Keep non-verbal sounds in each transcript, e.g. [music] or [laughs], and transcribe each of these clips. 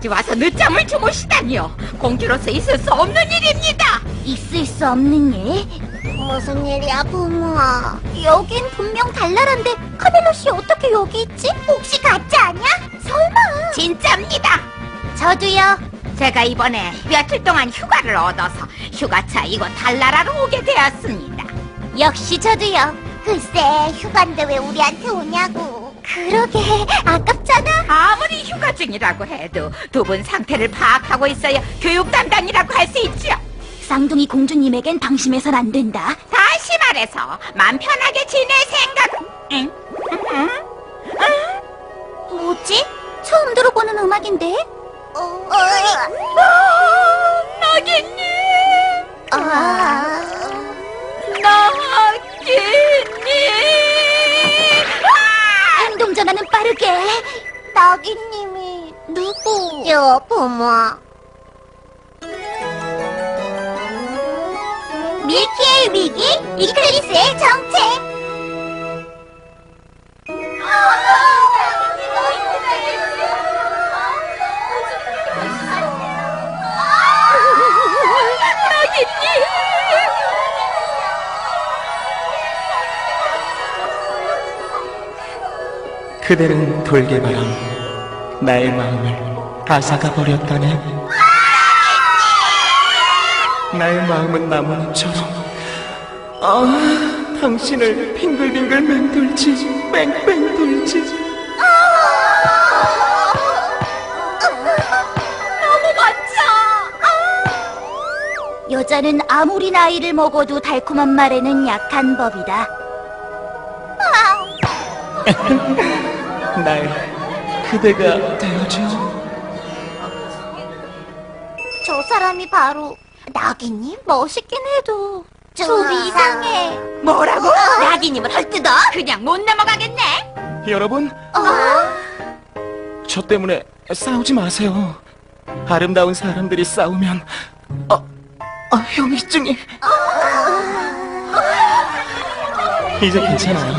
나라까지 와서 늦잠을 주무시다니요. 공주로서 있을 수 없는 일입니다. 있을 수 없는 일? 무슨 일이야, 부모? 여긴 분명 달나라인데 카멜롯이 어떻게 여기 있지? 혹시 가짜 아니야? 설마? 진짜입니다. 저도요. 제가 이번에 며칠 동안 휴가를 얻어서 휴가차 이곳 달나라로 오게 되었습니다. 역시 저도요. 글쎄, 휴가인데 왜 우리한테 오냐고. 그러게, 아깝잖아. 아무리 휴가 중이라고 해도 두 분 상태를 파악하고 있어야 교육 담당이라고 할 수 있죠. 쌍둥이 공주님에겐 방심해선 안 된다. 다시 말해서 마음 편하게 지낼 생각. 응? 뭐지? 처음 들어보는 음악인데? 어... 나기님, 아... 나기님. 행 동 전환은 빠르게. 나기님이 누구요, 부모? 밀키의 위기, 이클리스의 정체. 그대는 돌개바람 나의 마음을 앗아가 버렸다네 나의 마음은 나무잎처럼 아 당신을 빙글빙글 맴돌지 뺑뺑 돌지 너무. 여자는 아무리 나이를 먹어도 달콤한 말에는 약한 법이다. [laughs] 날 그대가 되어줘 저 사람이 바로 나기님 멋있긴 해도 좀 이상해. 뭐라고? 나기님을 헐뜯어? 그냥 못 넘어가겠네. 여러분 어? 저 때문에 싸우지 마세요 아름다운 사람들이 싸우면 어, 어 형이증이 이제 괜찮아요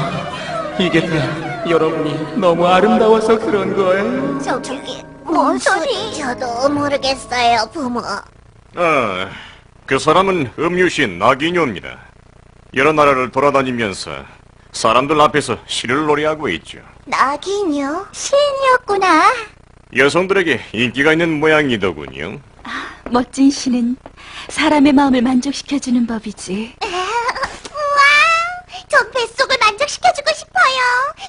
이게 다 여러분이 너무 아름다워서 그런 거예요 저기 뭔 소리? 저도 모르겠어요, 부모. 아, 그 사람은 음유신 나기녀입니다. 여러 나라를 돌아다니면서 사람들 앞에서 시를 노래하고 있죠. 나기요? 시인이었구나. 여성들에게 인기가 있는 모양이더군요. 멋진 시는 사람의 마음을 만족시켜주는 법이지. 전 뱃속을 만족시켜주고 싶어요.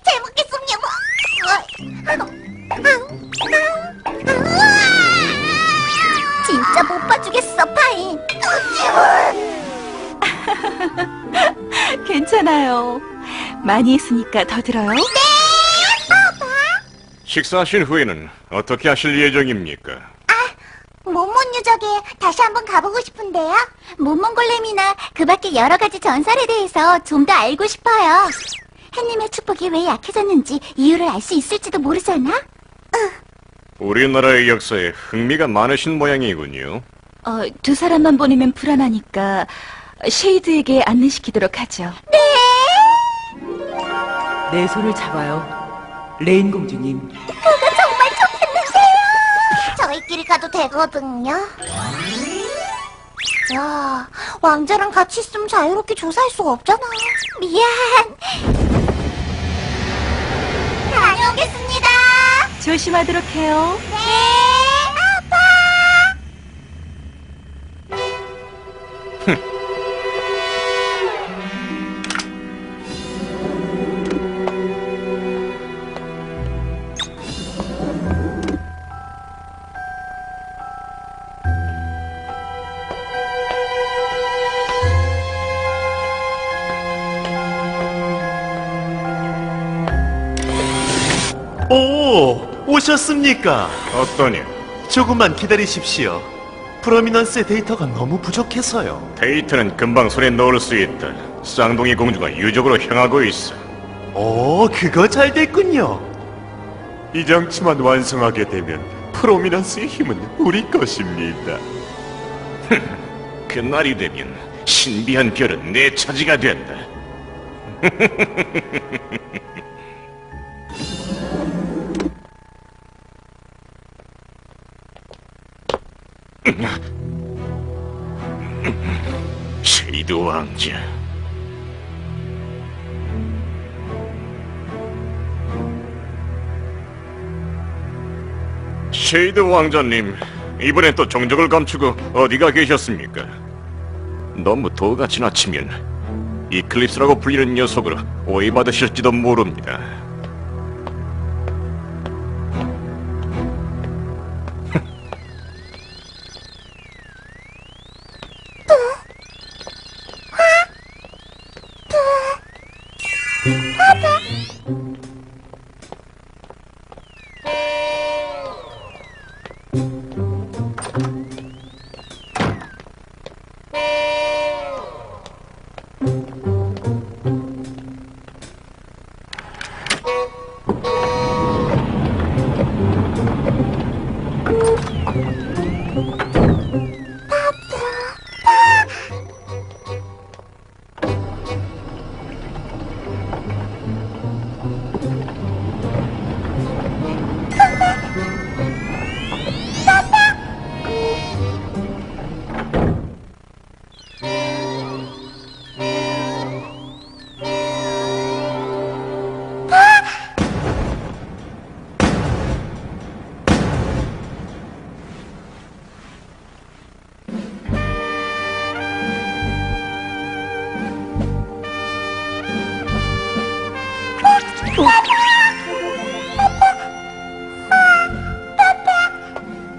잘 먹겠습니다. 우와! 진짜 못 봐주겠어, 파인. [laughs] 괜찮아요. 많이 했으니까 더 들어요. 식사하신 후에는 어떻게 하실 예정입니까? 몬몬 유적에 다시 한번 가보고 싶은데요. 몬몬골렘이나 그 밖에 여러 가지 전설에 대해서 좀 더 알고 싶어요. 햇님의 축복이 왜 약해졌는지 이유를 알 수 있을지도 모르잖아. 우리나라의 역사에 흥미가 많으신 모양이군요. 어, 두 사람만 보내면 불안하니까 쉐이드에게 안내시키도록 하죠. 내 손을 잡아요. 레인 공주님. [laughs] 저희끼리 가도 되거든요. 자, 왕자랑 같이 있으면 자유롭게 조사할 수가 없잖아. 미안. 다녀오겠습니다. 조심하도록 해요. 네, 오, 오셨습니까? 어떠냐? 조금만 기다리십시오. 프로미넌스의 데이터가 너무 부족해서요. 데이터는 금방 손에 넣을 수 있다. 쌍둥이 공주가 유적으로 향하고 있어. 오, 그거 잘 됐군요. 이 장치만 완성하게 되면 프로미넌스의 힘은 우리 것입니다. [laughs] 그날이 되면 신비한 별은 내 차지가 된다. [laughs] 쉐이드 왕자. 쉐이드 왕자님, 이번엔 또 정적을 감추고 어디가 계셨습니까? 너무 도가 지나치면 이클립스라고 불리는 녀석으로 오해받으실지도 모릅니다.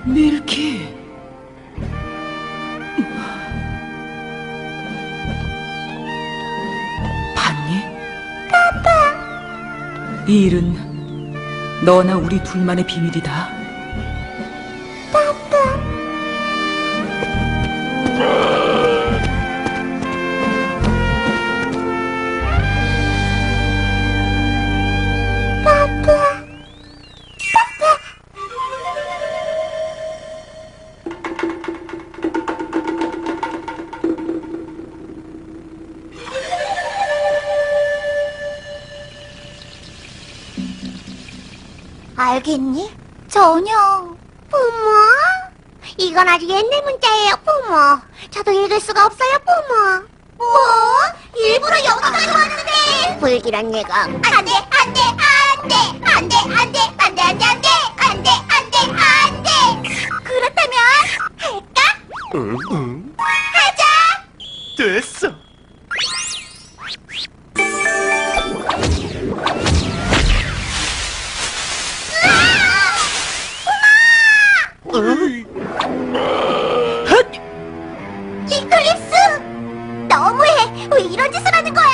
밀키. 봤니? 이 일은 너나 우리 둘만의 비밀이다. 알겠니? 전혀. 부모? 이건 아주 옛날 문자예요, 부모. 저도 읽을 수가 없어요, 부모. 뭐? 일부러 여기까지 왔는데. 불길한 예감. 안 돼, 안 돼, 안 돼. 안 돼, 안 돼, 안 돼, 안 돼, 안 돼. 안 돼, 안 돼, 안 돼. 그렇다면, 할까? 응, 응. 하자! 됐어. 이클립스! 너무해! 왜 이런 짓을 하는 거야?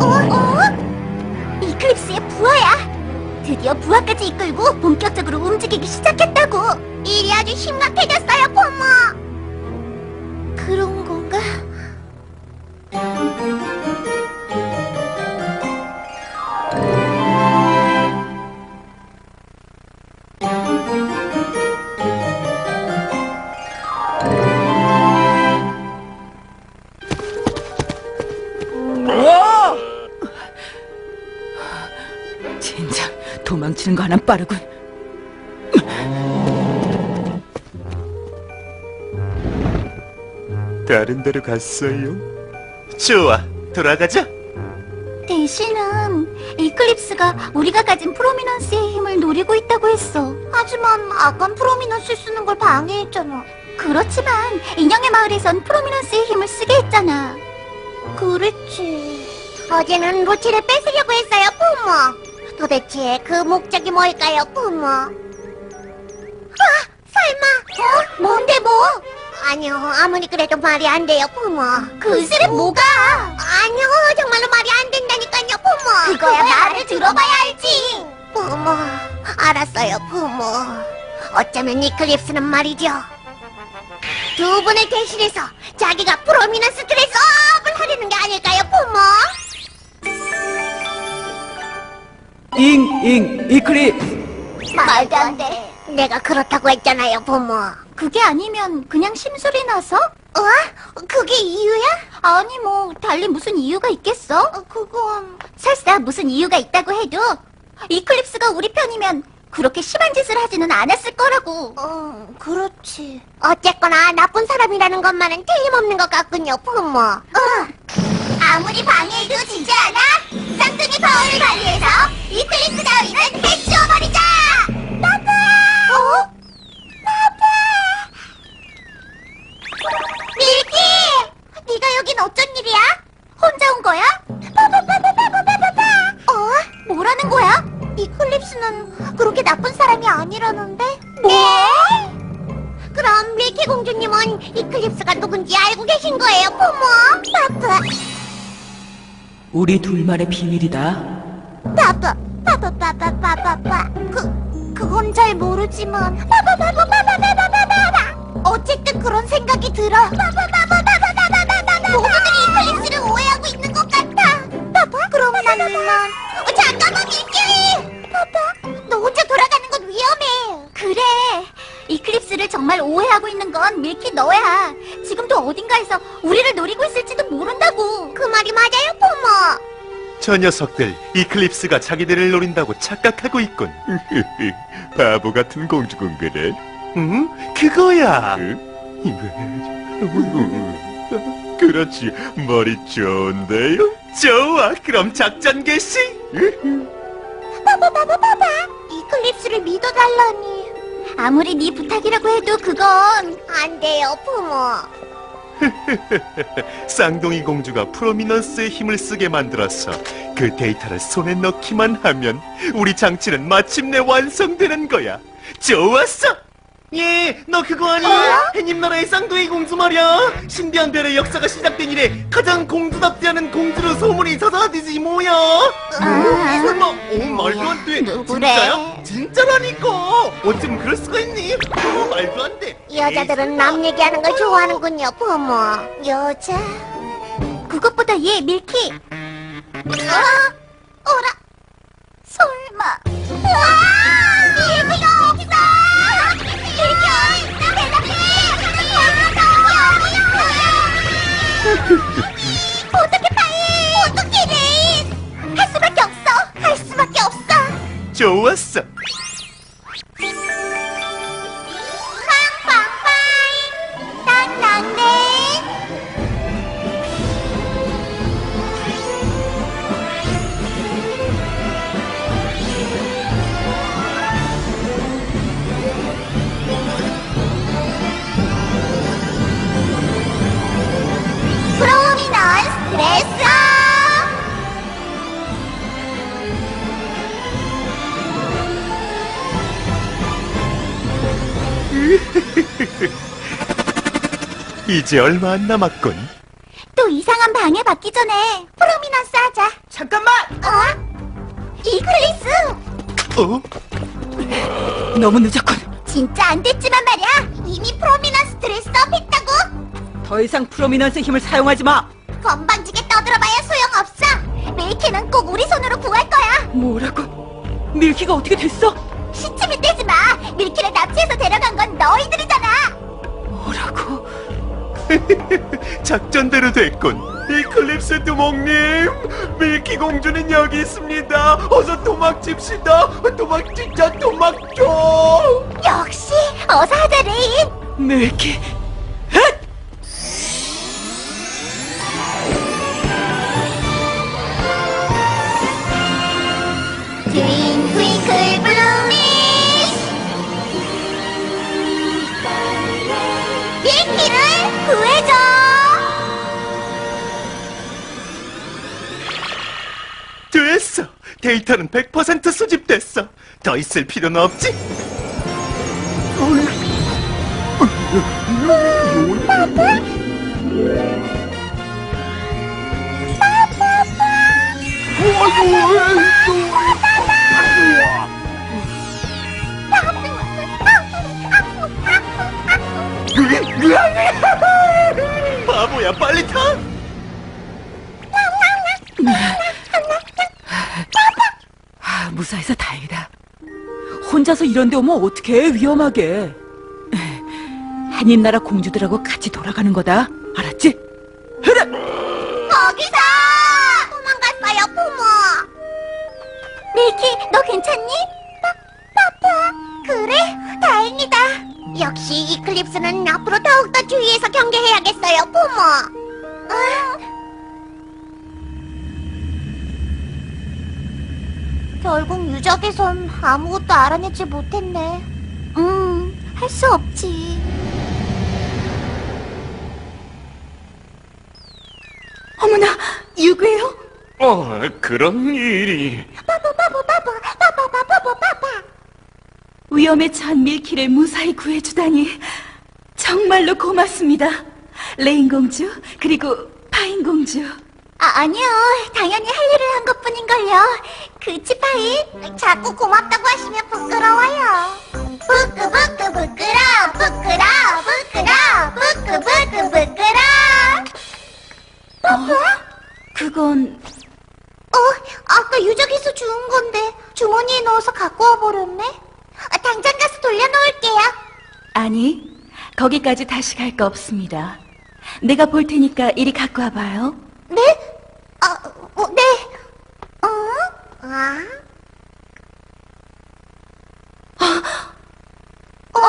어? 어? 이클립스의 부하야! 드디어 부하까지 이끌고 본격적으로 움직이기 시작했다고! 일이 아주 심각해졌어 도망치는 거 하나 빠르군. 다른 데로 갔어요? 좋아, 돌아가자. 대신은 이클립스가 우리가 가진 프로미넌스의 힘을 노리고 있다고 했어. 하지만 아깐 프로미넌스 쓰는 걸 방해했잖아. 그렇지만 인형의 마을에선 프로미넌스의 힘을 쓰게 했잖아. 그렇지. 어제는 부모. 도 대체 그 목적이 뭘까요, 부모? 아, 설마? 어? 뭔데 뭐? 아니요, 아무리 그래도 말이 안 돼요, 부모. 글쎄 뭐가? 아니요, 정말로 말이 안 된다니까요, 부모. 그거야 말을 들어봐야 알지. 부모, 알았어요, 부모. 어쩌면 이클립스는 말이죠. 두 분을 대신해서 자기가 프로미넌스 드레스업을 하려는 게 아닐까요, 부모? 잉, 잉, 이클립. 말도 안 돼. 내가 그렇다고 했잖아요, 부모. 그게 아니면 그냥 심술이 나서? 어? 그게 이유야? 아니 뭐 달리 무슨 이유가 있겠어? 그건 설사 무슨 이유가 있다고 해도 이클립스가 우리 편이면 그렇게 심한 짓을 하지는 않았을 거라고. 어, 그렇지. 어쨌거나 나쁜 사람이라는 것만은 틀림없는 것 같군요, 부모. 어. 아무리 방해해도 지지 않아. 쌍둥이 파워를 발휘해서 이클립스 따위는 해치워버리자. 빠빠. 어? 빠빠. 밀키! 네가 여긴 어쩐 일이야? 혼자 온 거야? 빠바바바바바바바! 어? 뭐라는 거야? 이클립스는 그렇게 나쁜 사람이 아니라는데? 뭐? 그럼 밀키 공주님은 이클립스가 누군지 알고 계신 거예요, 부모? 빠빠, 우리 둘만의 비밀이다. 바바, 바바, 바바, 바바, 바. 그, 그건 잘 모르지만. 바바, 바바, 바바, 바바, 바바, 바. 어쨌든 그런 생각이 들어. 바바, 바바, 바바, 바바, 바바, 모두들이 이클립스를 오해하고 있는 것 같아. 바바, 그럼 나는. 잠깐만, 미끼리! 이클립스를 정말 오해하고 있는 건 밀키 너야. 지금도 어딘가에서 우리를 노리고 있을지도 모른다고. 그 말이 맞아요, 부모. 저 녀석들 이클립스가 자기들을 노린다고 착각하고 있군. [laughs] 바보 같은 공주군 그래. 응? 그거야. [laughs] 그렇지, 머리 좋은데요? 좋아. 그럼 작전 개시. 빠바바바바바 [laughs] 이클립스를 믿어달라니 아무리 네 부탁이라고 해도 그건 안 돼요 부모 [laughs] 쌍둥이 공주가 프로미넌스의 힘을 쓰게 만들어서 그 데이터를 손에 넣기만 하면 우리 장치는 마침내 완성되는 거야. 좋았어. 예, 너 그거 아니? 해님 나라의 쌍둥이 공주 말이야. 신비한 별의 역사가 시작된 이래 가장 공주답지 않은 공주로 소문이 자자하듯이 뭐야? 아. 설마, 어, 말도 안 돼. 누구래? 진짜야? 진짜라니까. 어쩜 그럴 수가 있니? 어, 말도 안 돼. 여자들은 남 얘기하는 걸 좋아하는군요 부모 여자 그것보다 얘 밀키 아, 어라 설마 으아! 밀키 調和さ。 이제 얼마 안 남았군. 또 이상한 방해 받기 전에 프로미넌스 하자 잠깐만! 어? 이클리스 어? 너무 늦었군. 진짜 안 됐지만 말이야 이미 프로미넌스 드레스업 했다고 더 이상 프로미넌스 힘을 사용하지 마. 건방지게 떠들어봐야 소용없어 밀키는 꼭 우리 손으로 구할 거야 뭐라고? 밀키가 어떻게 됐어? 시침이 떼지 마 밀키 [laughs] 작전대로 됐군. 이클립스 두목님, 밀키 공주는 여기 있습니다. 어서 도망칩시다. 도망치자, 도망쳐. 역시 어서 하자 레인 밀키. 됐어. 데이터는 100% 수집됐어. 더 있을 필요는 없지? 바보야, 빨리 타! 아, 무사해서 다행이다. 혼자서 이런데 오면 어떻게 해, 위험하게. 한인나라 공주들하고 같이 돌아가는 거다. 알았지? 흐르! 거기서! 도망갔어요, 부모. 밀키, 너 괜찮니? 빠, 빠, 그래? 다행이다. 역시 이클립스는 앞으로 더욱더 주의해서 경계해야겠어요, 부모. 응. 결국 유적에선 아무것도 알아내지 못했네. 음, 할 수 없지. 어머나, 유구예요? 어, 그런 일이. 바보, 바보, 바보, 바보, 바보, 바보, 바보. 위험에 처한 밀키를 무사히 구해주다니. 정말로 고맙습니다. 레인 공주, 그리고 파인 공주. 아, 아니요. 당연히 할 일을 한 것뿐인걸요. 그 치, 파인? 자꾸 고맙다고 하시면 부끄러워요. 부끄, 부끄, 부끄러, 부끄러, 부끄러, 부끄, 부끄, 부끄러. 그건 어, 아까 유적에서 주운 건데 주머니에 넣어서 갖고 와버렸네? 아, 당장 가서 돌려놓을게요. 아니, 거기까지 다시 갈 거 없습니다. 내가 볼 테니까 이리 갖고 와봐요. 네? 아, 어, 네. 어? 아? 어?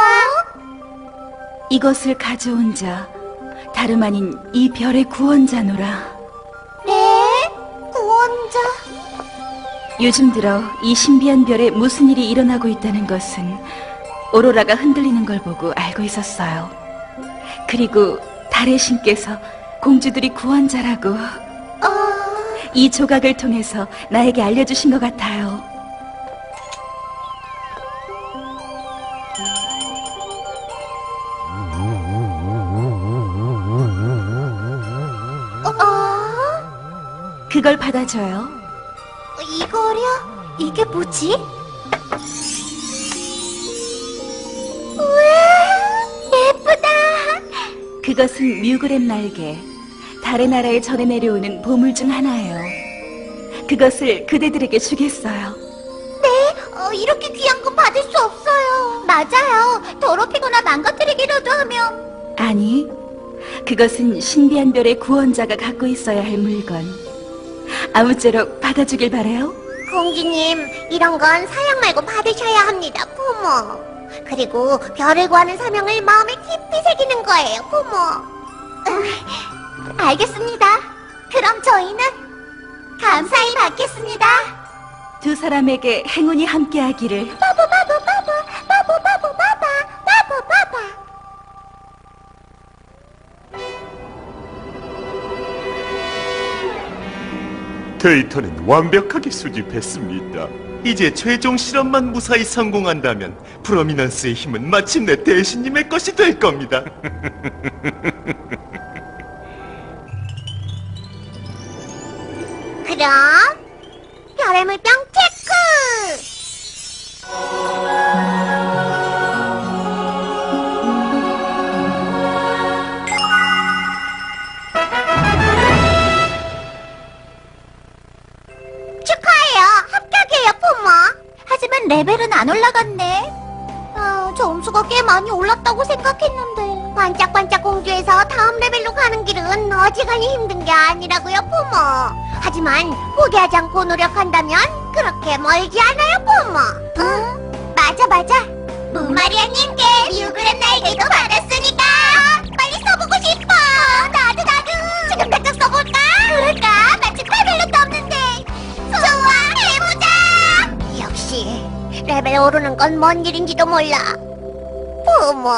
이것을 가져온 자, 다름 아닌 이 별의 구원자노라. 네? 구원자? 요즘 들어 이 신비한 별에 무슨 일이 일어나고 있다는 것은 오로라가 흔들리는 걸 보고 알고 있었어요. 그리고 달의 신께서 공주들이 구원자라고 어... 이 조각을 통해서 나에게 알려주신 것 같아요. 어? 그걸 받아줘요. 이거려? 이게 뭐지? 우와, 예쁘다. 그것은 뮤그랩 날개, 달의 나라에 전해 내려오는 보물 중 하나예요. 그것을 그대들에게 주겠어요. 네, 어, 이렇게 귀한 건 받을 수 없어요. 맞아요. 더럽히거나 망가뜨리기라도 하면. 아니, 그것은 신비한 별의 구원자가 갖고 있어야 할 물건. 아무쪼록 받아주길 바래요. 공주님, 이런 건 사양 말고 받으셔야 합니다, 부모. 그리고 별을 구하는 사명을 마음에 깊이 새기는 거예요, 부모. 음, 알겠습니다. 그럼 저희는 감사히 받겠습니다. 두 사람에게 행운이 함께하기를. 바보 바보 바보 바보 바보 데이터는 완벽하게 수집했습니다. 이제 최종 실험만 무사히 성공한다면 프로미넌스의 힘은 마침내 대신님의 것이 될 겁니다. [laughs] 그럼 별의 물병 레벨은 안 올라갔네. 아, 점수가 꽤 많이 올랐다고 생각했는데. 반짝반짝 공주에서 다음 레벨로 가는 길은 어지간히 힘든 게 아니라고요, 부모. 하지만 포기하지 않고 노력한다면 그렇게 멀지 않아요, 부모. 응, 맞아, 맞아. 문마리아님께 뮤그램 날개도 받았으니까 레벨 오르는 건뭔 일인지도 몰라. 부모.